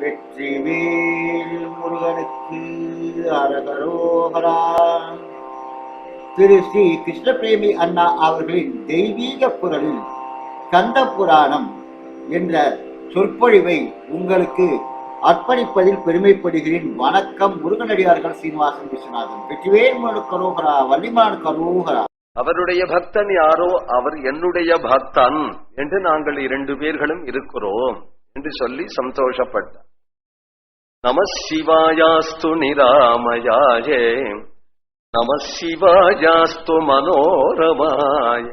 வெற்றிவேல் முருகனுக்கு அரகரோகரா. திரு ஸ்ரீ கிருஷ்ணபிரேமி அண்ணா அவர்களின் தெய்வீக குரலில் கந்த புராணம் என்ற சொற்பொழிவை உங்களுக்கு அர்ப்பணிப்பதில் பெருமைப்படுகிறேன். வணக்கம் முருகனடியார்கள் சீனிவாசன் விஸ்வநாதன். வெற்றிவேல் முருகன் கரோகரா வள்ளிமான் கரோகரா. அவருடைய பக்தன் யாரோ? அவர் என்னுடைய பக்தன் என்று நாங்கள் இரண்டு பேர்களும் இருக்கிறோம். என்று சொல்லி சந்தோஷப்பட்டார். நம சிவாயாஸ்து நிராமயாயே நம சிவாயாஸ்து மனோரமாய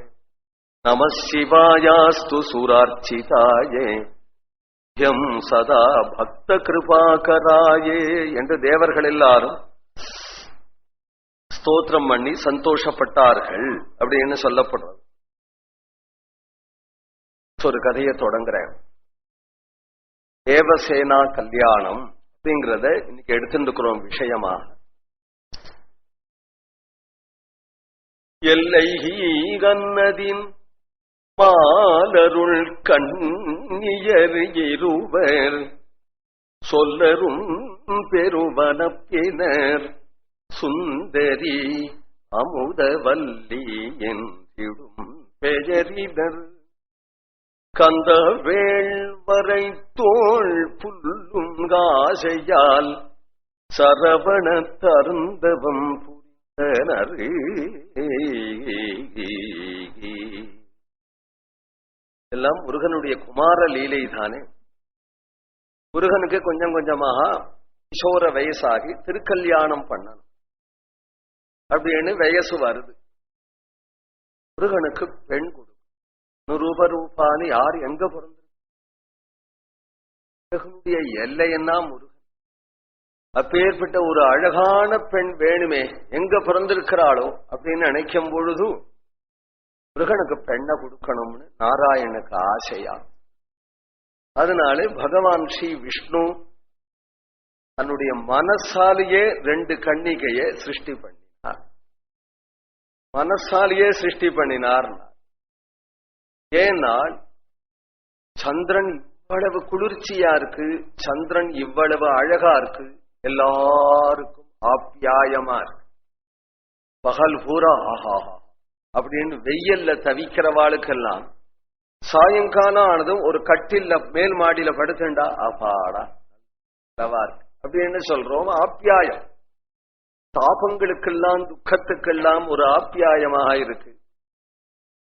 நம சிவாயாஸ்து சுரார்ச்சிதாயே எம் சதா பக்த கிருபாகராயே என்று தேவர்கள் எல்லாரும் ஸ்தோத்திரம் பண்ணி சந்தோஷப்பட்டார்கள் அப்படின்னு சொல்லப்படுறது. ஒரு கதையை தொடங்குறேன். தேவசேனா கல்யாணம் அப்படிங்கறத இன்னைக்கு எடுத்துருக்கிறோம் விஷயமா? எல்லை கன்னதின் மாலருள் கண்ணியர் இருவர் சொல்லரும் பெருவனப்பினர் சுந்தரி அமுதவல்லி என்றிடும் பெயரினர். கந்த வரை தோள் புல்லும் காசையால் சரவண தருந்தவம் புரிந்தனர். எல்லாம் முருகனுடைய குமார லீலை தானே முருகனுக்கு கொஞ்சம் கொஞ்சமாக கிஷோர வயசாகி திருக்கல்யாணம் பண்ணணும் அப்படின்னு வயசு வருது. முருகனுக்கு பெண் கொடு நுரூப ரூபான்னு யார் எங்க பிறந்திருக்கு எல்லை என்ன முருகன். அப்பேற்பட்ட ஒரு அழகான பெண் வேணுமே எங்க பிறந்திருக்கிறாளோ அப்படின்னு நினைக்கும் பொழுது முருகனுக்கு பெண்ணை கொடுக்கணும்னு நாராயணுக்கு ஆசையா? அதனால பகவான் ஸ்ரீ விஷ்ணு தன்னுடைய மனசாலேயே ரெண்டு கன்னிகையை சிருஷ்டி பண்ணினார். மனசாலேயே சிருஷ்டி பண்ணினார் ஏனால் சந்திரன் இவ்வளவு குளிர்ச்சியா இருக்கு சந்திரன் இவ்வளவு அழகா இருக்கு எல்லாருக்கும் ஆப்பியாயமா இருக்கு. பகல் பூரா ஆஹா அப்படின்னு வெயில்ல தவிக்கிறவாளுக்கெல்லாம் சாயங்காலம் ஆனதும் ஒரு கட்டில மேல் மாடியில படுத்துண்டா அப்பாடா நல்லவா இருக்கு அப்படின்னு சொல்றோம் ஆப்பியாயம் தாபங்களுக்கெல்லாம் துக்கத்துக்கெல்லாம் ஒரு ஆப்பியாயமாக இருக்கு.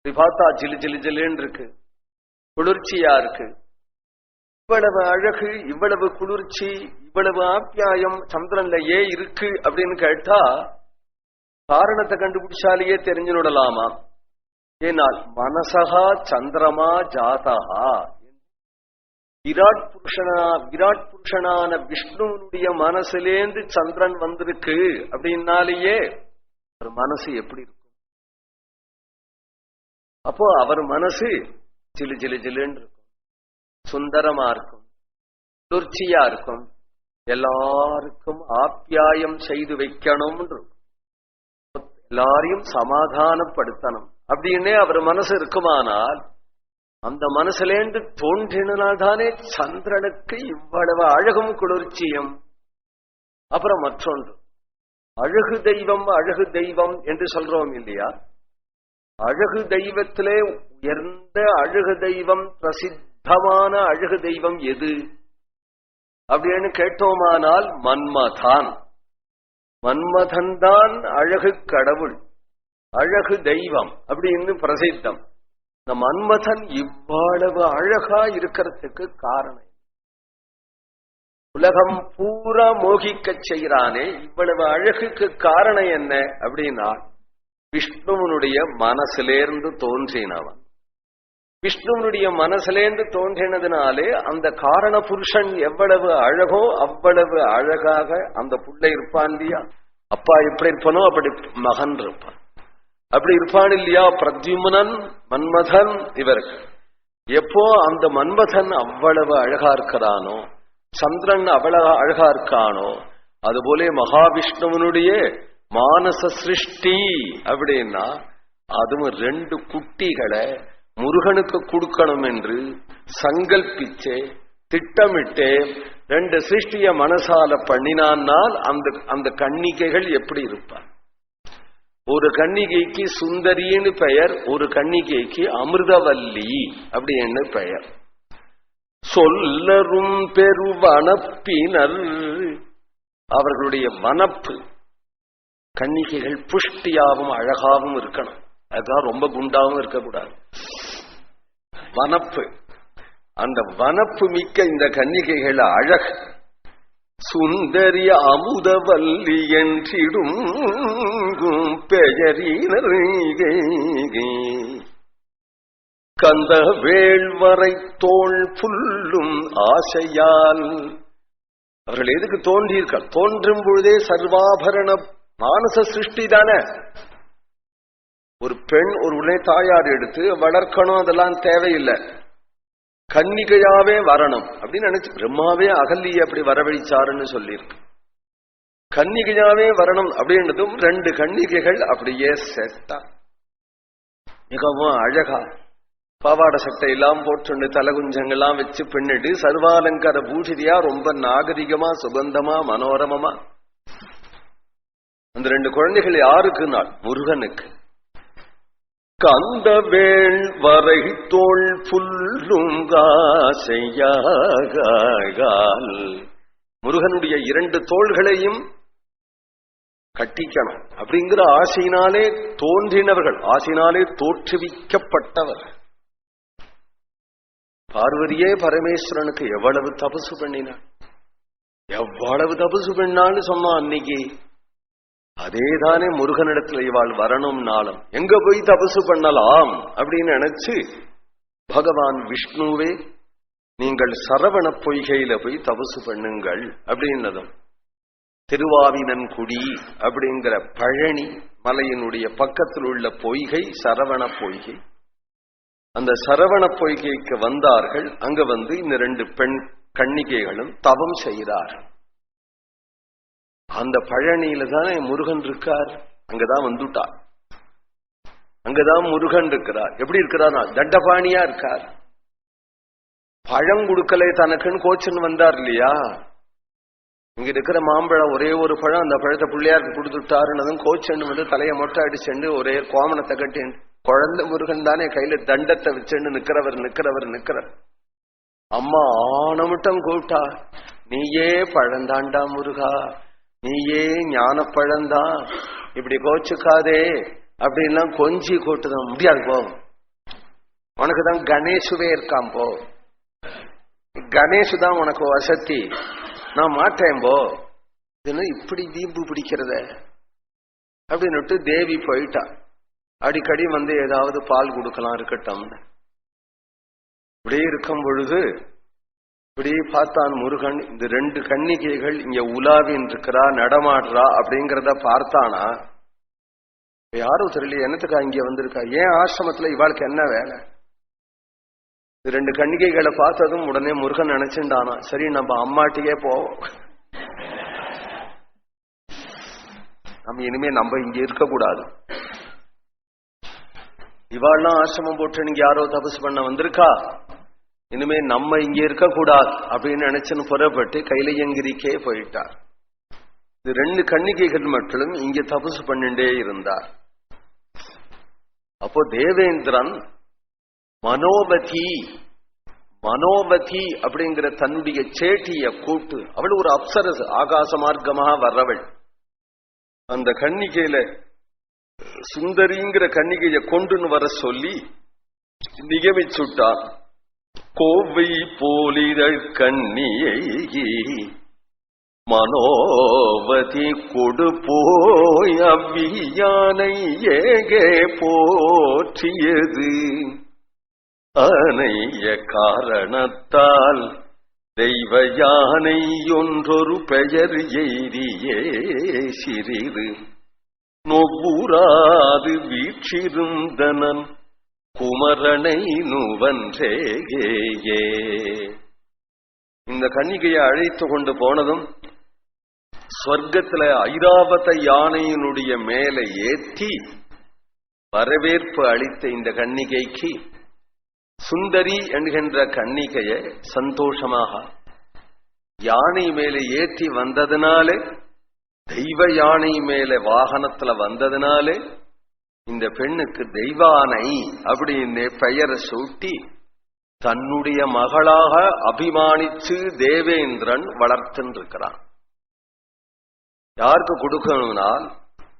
பார்த்தா ஜிலு ஜிலு ஜிலுன்னு இருக்கு. குளிர்ச்சியா இருக்கு. இவ்வளவு அழகு இவ்வளவு குளிர்ச்சி இவ்வளவு ஆப்பியாயம் சந்திரன்ல ஏ இருக்கு அப்படின்னு கேட்டா காரணத்தை கண்டுபிடிச்சாலேயே தெரிஞ்சுடலாமா? ஏனால் மனசகா சந்திரமா ஜாதகா. விராட் புருஷனா விராட் புருஷனான விஷ்ணுனுடைய மனசுலேந்து சந்திரன் வந்திருக்கு அப்படின்னாலேயே ஒரு மனசு எப்படி இருக்கும்? அப்போ அவர் மனசு ஜிலு ஜிலு ஜிலுன்னு இருக்கும். சுந்தரமா இருக்கும். குளிர்ச்சியா இருக்கும். எல்லாருக்கும் ஆப்பியாயம் செய்து வைக்கணும் எல்லாரையும் சமாதானப்படுத்தணும். அப்படின்னே அவர் மனசு இருக்குமானால் அந்த மனசுலேந்து தோன்றினால்தானே சந்திரனுக்கு இவ்வளவு அழகும் குளிர்ச்சியும். அப்புறம் மற்றொன்று. அழகு தெய்வம் அழகு தெய்வம் என்று சொல்றோம் இல்லையா? அழகு தெய்வத்திலே உயர்ந்த அழகு தெய்வம் பிரசித்தமான அழகு தெய்வம் எது? அப்படின்னு கேட்டோமானால் மன்மதான். மன்மதன் தான் அழகு கடவுள் அழகு தெய்வம் அப்படின்னு பிரசித்தம். இந்த மன்மதன் இவ்வளவு அழகா இருக்கிறதுக்கு காரணம் உலகம் பூரா மோகிக்க செய்கிறானே இவ்வளவு அழகுக்கு காரணம் என்ன அப்படின்னா விஷ்ணுவனுடைய மனசிலேருந்து தோன்றினவன். விஷ்ணுவனுடைய மனசிலேந்து தோன்றினதுனாலே அந்த காரண புருஷன் எவ்வளவு அழகோ அவ்வளவு அழகாக அந்த புள்ள இருப்பான் இல்லையா? அப்பா எப்படி இருப்பானோ அப்படி மகன் இருப்பான். அப்படி இருப்பான் இல்லையா? பிரத்யுமனன் மன்மதன் இவருக்கு. எப்போ அந்த மன்மதன் அவ்வளவு அழகா இருக்கிறானோ சந்திரன் அவ்வளவு அழகா இருக்கானோ அதுபோல மகாவிஷ்ணுவனுடைய மானச சிருஷ்டி அப்படின்னா அதுவும் ரெண்டு குட்டிகளை முருகனுக்கு கொடுக்கணும் என்று சங்கல்பிச்சே திட்டமிட்டே ரெண்டு சிருஷ்டிய மனசால பண்ணினான்னால் அந்த அந்த கன்னிகைகள் எப்படி இருப்பார்? ஒரு கன்னிகைக்கு சுந்தரின்னு பெயர் ஒரு கன்னிகைக்கு அமிர்தவல்லி அப்படின்னு பெயர். சொல்லரும் பெருவனப்பினர். அவர்களுடைய வனப்பு கன்னிகைகள் புஷ்டியாவும் அழகாவும் இருக்கணும். அதுதான் ரொம்ப குண்டாவும் இருக்கக்கூடாது. வனப்பு. அந்த வனப்பு மிக்க இந்த கன்னிகைகள் அழகு. சுந்தரிய அமுதவல்லி என்றிடும் பெயரினே கந்த வேள்வரை தோல் புல்லும் ஆசையால். அவர்கள் எதுக்கு தோன்றியிருக்கார் தோன்றும் பொழுதே சர்வாபரண மானச சிருஷ்டி தானே. ஒரு பெண் ஒரு உடனே தாயார் எடுத்து வளர்க்கணும் அதெல்லாம் தேவையில்லை. கன்னிகையாவே வரணும். அப்படின்னு நினைச்சு பிரம்மாவே அகல்லியை அப்படி வரவழிச்சாருன்னு சொல்லியிருக்கு. கன்னிகையாவே வரணும் அப்படின்றதும் ரெண்டு கன்னிகைகள் அப்படியே செட்டா மிகவும் அழகா. பாவாடை சட்டை எல்லாம் போட்டுண்டு தலகுஞ்சங்கள்லாம் வச்சு பின்னிட்டு சர்வாலங்கார பூஷிதியா ரொம்ப நாகரிகமா சுகந்தமா மனோரமமா. அந்த ரெண்டு குழந்தைகள் யாருக்கு நாள்? முருகனுக்கு. கந்த வேள் வரை தோல் புல்லுங்காசையாகால் முருகனுடைய இரண்டு தோள்களையும் கட்டிக்கணும். அப்படிங்கிற ஆசையினாலே தோன்றினவர்கள் ஆசையினாலே தோற்றுவிக்கப்பட்டவர். பார்வதியே பரமேஸ்வரனுக்கு எவ்வளவு தபசு பண்ணினார் எவ்வளவு தபசு பண்ணான்னு சொன்னான் அன்னைக்கு. அதேதானே முருகனிடத்துல இவாள் வரணும் நாளும். எங்க போய் தபசு பண்ணலாம்? அப்படின்னு நினைச்சு பகவான் விஷ்ணுவே நீங்கள் சரவண பொய்கையில போய் தபசு பண்ணுங்கள் அப்படின்னதும் திருவாவினன்குடி அப்படிங்கிற பழனி மலையினுடைய பக்கத்தில் உள்ள பொய்கை சரவண பொய்கை. அந்த சரவண பொய்கைக்கு வந்தார்கள். அங்க வந்து இந்த ரெண்டு பெண் கன்னிகைகளும் தவம் செய்கிறார்கள். அந்த பழனியில தானே முருகன் இருக்கார். அங்கதான் வந்துட்டார் அங்கதான் முருகன் இருக்கிறார். எப்படி இருக்கிறார் தண்டபாணியா இருக்கார். பழம் கொடுக்கலை தனக்குன்னு கோச்சன் வந்தார் இல்லையா? இங்க இருக்கிற மாம்பழம் ஒரே ஒரு பழம் அந்த பழத்தை பிள்ளையாருக்கு கொடுத்துட்டாருன்னதும் கோச்சன் வந்து தலையை மொட்டை அடிச்சுண்டு ஒரே கோமணத்தை கட்டி குழந்தை முருகன் தானே கையில தண்டத்தை வச்சுண்டு நிக்கிறவர் நிக்கிறவர் நிக்கிறவர் அம்மா ஆனமிட்டம் கூப்பிட்டா நீயே பழந்தாண்டா முருகா. நீயே ஞான பழந்தான் இப்படி கோச்சுக்காதே அப்படின்லாம் கொஞ்சி கூட்டுதான். முடியாது போ. உனக்கு தான் கணேசுவே இருக்கான் போ. கணேசு தான் உனக்கு வசதி. நான் மாட்டேன் போ. இதுன்னு இப்படி வீம்பு பிடிக்கிறத. அப்படின்னுட்டு தேவி போயிட்டா. அடிக்கடி வந்து ஏதாவது பால் கொடுக்கலாம் இருக்கட்டும் இப்படியே இருக்கும் பொழுது இப்படி பார்த்தான் முருகன் இந்த ரெண்டு கன்னிகைகள் இங்க உலாவின் இருக்கிறா நடமாடுறா அப்படிங்கிறத பார்த்தானா? யாரும் தெரியல என்னத்துக்கா இங்க வந்திருக்கா? ஏன் ஆசிரமத்துல இவாளுக்கு என்ன வேலை? இந்த ரெண்டு கன்னிகைகளை பார்த்ததும் உடனே முருகன் நினைச்சுட்டானா சரி நம்ம அம்மாட்டியே போவோம். நம்ம இனிமே நம்ம இங்க இருக்கக்கூடாது. இவாள்லாம் ஆசிரமம் போட்டு நீங்க யாரோ தபசு பண்ண வந்திருக்கா? இனிமே நம்ம இங்க இருக்கக்கூடாது அப்படின்னு நினைச்சுன்னு புறப்பட்டு கைலையங்கிரிக்கே போயிட்டார். இது ரெண்டு கண்ணிகைகள் மட்டும் இங்க தபசு பண்ணிட்டே இருந்தார். அப்போ தேவேந்திரன் மனோபதி மனோபதி அப்படிங்கிற தன்னுடைய சேட்டிய கூட்டு அவள் ஒரு அப்சரசு ஆகாச மார்க்கமாக வர்றவள். அந்த கண்ணிகையில சுந்தரிங்கிற கண்ணிகையை கொண்டுன்னு வர சொல்லி நியமிச்சுட்டான் கோவை போலிதழ் கண்ணியை மனோவதி கொடு போய் அவ்வியானை ஏகே போற்றியது. அனைய காரணத்தால் தெய்வ யானை ஒன்றொரு பெயர் எய்தியே சிறிது. நொவ்வுறாது வீற்றிருந்தனன் குமரனை நுவன்றேயே இந்த கன்னிகையை அழைத்து கொண்டு போனதும் ஸ்வர்க்கத்துல ஐராவத யானையினுடைய மேலே ஏற்றி வரவேற்பு அளித்த இந்த கன்னிகைக்கு சுந்தரி என்கின்ற கன்னிகையை சந்தோஷமாக யானை மேலே ஏற்றி வந்ததுனாலே தெய்வ யானை மேலே வாகனத்துல வந்ததுனாலே இந்த பெண்ணுக்கு தெய்வானை அப்படின்னு பெயரை சூட்டி தன்னுடைய மகளாக அபிமானிச்சு தேவேந்திரன் வளர்த்துருக்கிறான் யாருக்கு கொடுக்கணும்னால்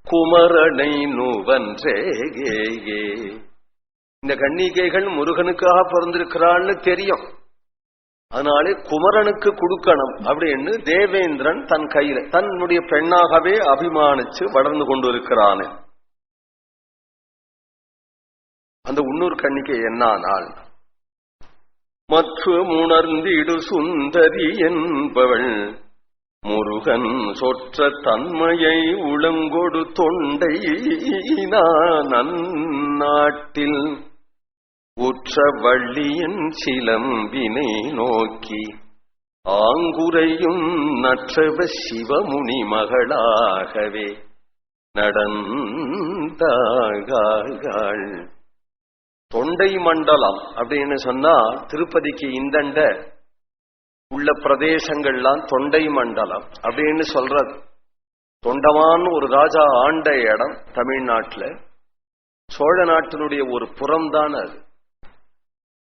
குமரனை நுவன்றேகே இந்த கன்னிகைகள் முருகனுக்காக பிறந்திருக்கிறான்னு தெரியும். அதனாலே குமரனுக்கு கொடுக்கணும் அப்படின்னு தேவேந்திரன் தன் கையில தன்னுடைய பெண்ணாகவே அபிமானிச்சு வளர்ந்து கொண்டிருக்கிறான்னு அந்த உன்னூர் கண்ணிக்கு என்னானால்? மற்றும் உணர்ந்திடு சுந்தரி என்பவள் முருகன் சொற்ற தன்மையை உளங்கொடு தொண்டை நன்னாட்டில் உற்ற வள்ளியின் சிலம்பினை நோக்கி ஆங்குரையும் நற்றவ சிவமுனி மகளாகவே நடந்தாள் தொண்டை மண்டலம் அப்படின்னு சொன்னா திருப்பதிக்கு இந்தண்ட உள்ள பிரதேசங்கள்லாம் தொண்டை மண்டலம் அப்படின்னு சொல்றது. தொண்டமான் ஒரு ராஜா ஆண்ட இடம் தமிழ்நாட்டில். சோழ நாட்டினுடைய ஒரு புறம் தான் அது.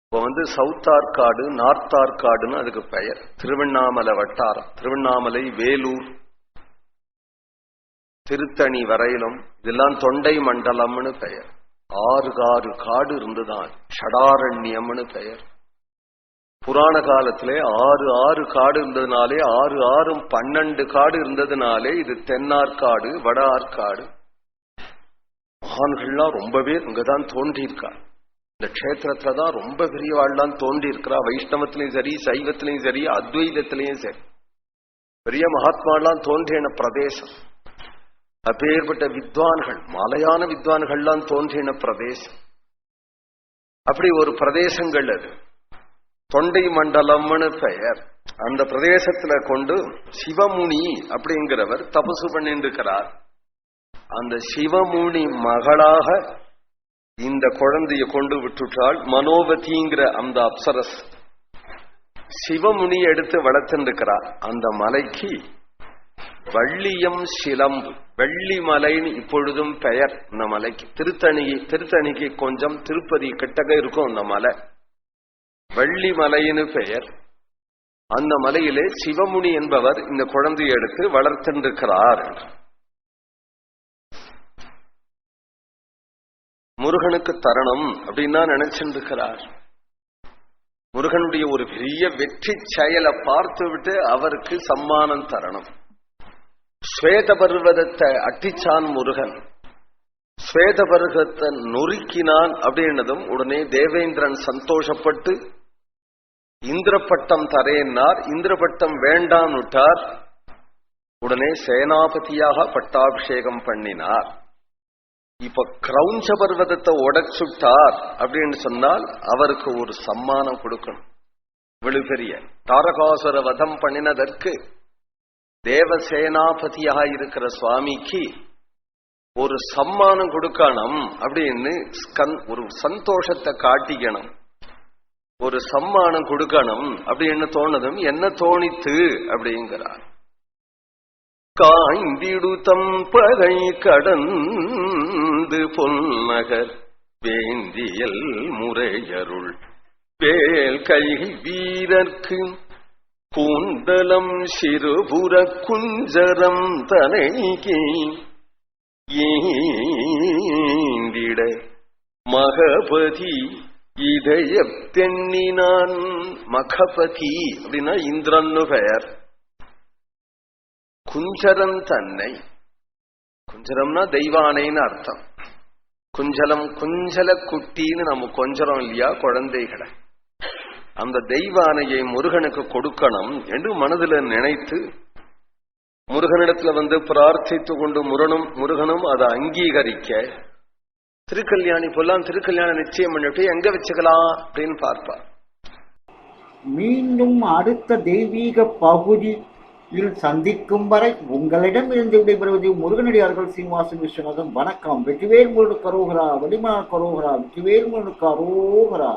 இப்ப வந்து சவுத் ஆர்காடு நார்த் ஆர்காடுன்னு அதுக்கு பெயர். திருவண்ணாமலை வட்டாரம். திருவண்ணாமலை வேலூர் திருத்தணி வரையிலும் இதெல்லாம் தொண்டை மண்டலம்னு பெயர். ஆறு ஆறு காடு இருந்துதான். ஷடாரண்யம்னு பெயர். புராண காலத்திலே ஆறு ஆறு காடு இருந்ததுனாலே ஆறு ஆறும் பன்னெண்டு காடு இருந்ததுனாலே இது தென்னார்காடு வட ஆற்காடு மகான்கள்லாம் ரொம்பவே பேர் இங்கதான் தோன்றியிருக்கா இந்த க்ஷேத்திரத்துல தான் ரொம்ப பெரியவாள்லாம் தோன்றி இருக்கிறா வைஷ்ணவத்திலையும் சரி சைவத்திலையும் சரி அத்வைதத்திலையும் சரி. பெரிய மகாத்மாலாம் தோன்றின பிரதேசம். அப்பேற்பட்ட வித்வான்கள் மலையான வித்வான்கள்லாம் தோன்றின பிரதேசம். அப்படி ஒரு பிரதேசங்கள் அது. தொண்டை மண்டலம்னு பெயர். அந்த பிரதேசத்துல கொண்டு சிவமுனி அப்படிங்கிறவர் தபசு பண்ணிருக்கிறார். அந்த சிவமுனி மகளாக இந்த குழந்தைய கொண்டு விட்டுட்டால் மனோவதிங்கிற அந்த அப்சரஸ் சிவமுனி எடுத்து வளர்த்துருக்கிறார். அந்த மலைக்கு வள்ளியம் சிலம்பு. வெள்ளிமலைன்னு இப்பொழுதும் பெயர். இந்த மலைக்கு திருத்தணி திருத்தணிக்கு கொஞ்சம் திருப்பதி கிட்டக இருக்கும் அந்த மலை. வள்ளிமலைன்னு பெயர். அந்த மலையிலே சிவமுனி என்பவர் இந்த குழந்தையை எடுத்து வளர்த்திருக்கிறார். முருகனுக்கு தரணும் அப்படின்னு நினைச்சிருக்கிறார். முருகனுடைய ஒரு பெரிய வெற்றி செயலை பார்த்து விட்டு அவருக்கு சம்மானம் தரணும். ஸ்வேத பர்வதத்தை அட்டிச்சான் முருகன். ஸ்வேத பர்வதத்தை நொறுக்கினான் அப்படின்னதும் உடனே தேவேந்திரன் சந்தோஷப்பட்டு இந்திரப்பட்டம் தரேன்னார் இந்திரப்பட்டம் வேண்டாம் விட்டார் உடனே சேனாபதியாக பட்டாபிஷேகம் பண்ணினார். இப்ப கிரௌஞ்ச பர்வதத்தை உடச்சுட்டார் அப்படின்னு சொன்னால் அவருக்கு ஒரு சம்மானம் கொடுக்கணும். விழுபெரிய தாரகாசுர வதம் பண்ணினதற்கு தேவசேனாபதியாக இருக்கிற சுவாமிக்கு ஒரு சம்மானம் கொடுக்கணும் அப்படின்னு ஒரு சந்தோஷத்தை காட்டிக்கணும். ஒரு சம்மானம் கொடுக்கணும் அப்படின்னு தோணுதும் என்ன தோணித்து அப்படிங்கிறார். காய்ந்திடு தம்பகை கடந்து பொன்னகர் வேந்தியல் முறையருள். வேல் கை வீரர்க்கு கூந்தலம் சிறுபுற குஞ்சரம் தனைக்கு ஏந்திட மகபதி இதய தென்னினான் மகபதி அப்படின்னா இந்திரன்னு பெயர். குஞ்சரம் தன்னை குஞ்சரம்னா தெய்வானைன்னு அர்த்தம். குஞ்சலம் குஞ்சல குட்டின்னு நம்ம கொஞ்சரம் இல்லையா? குழந்தைகளை. அந்த தெய்வானையை முருகனுக்கு கொடுக்கணும் என்று மனதில் நினைத்து முருகனிடத்துல வந்து பிரார்த்தித்து கொண்டு முருகனும் முருகனும் அதை அங்கீகரிக்க திருக்கல்யாணி பொல்லாம் திருக்கல்யாணம் நிச்சயம் பண்ணிட்டு எங்க வச்சுக்கலாம் அப்படின்னு பார்ப்பார் மீண்டும் அடுத்த தெய்வீக பகுதியில் சந்திக்கும் வரை உங்களிடம் இருந்து விடைபெறுவது முருகனடியார்கள் சீனிவாசன் விஸ்வநாதன். வணக்கம். வெற்றிவேல் முருகனுக்கு அரோகரா வடிமா கரோகரா வெற்றிவேல் முருகனுக்கு அரோகரா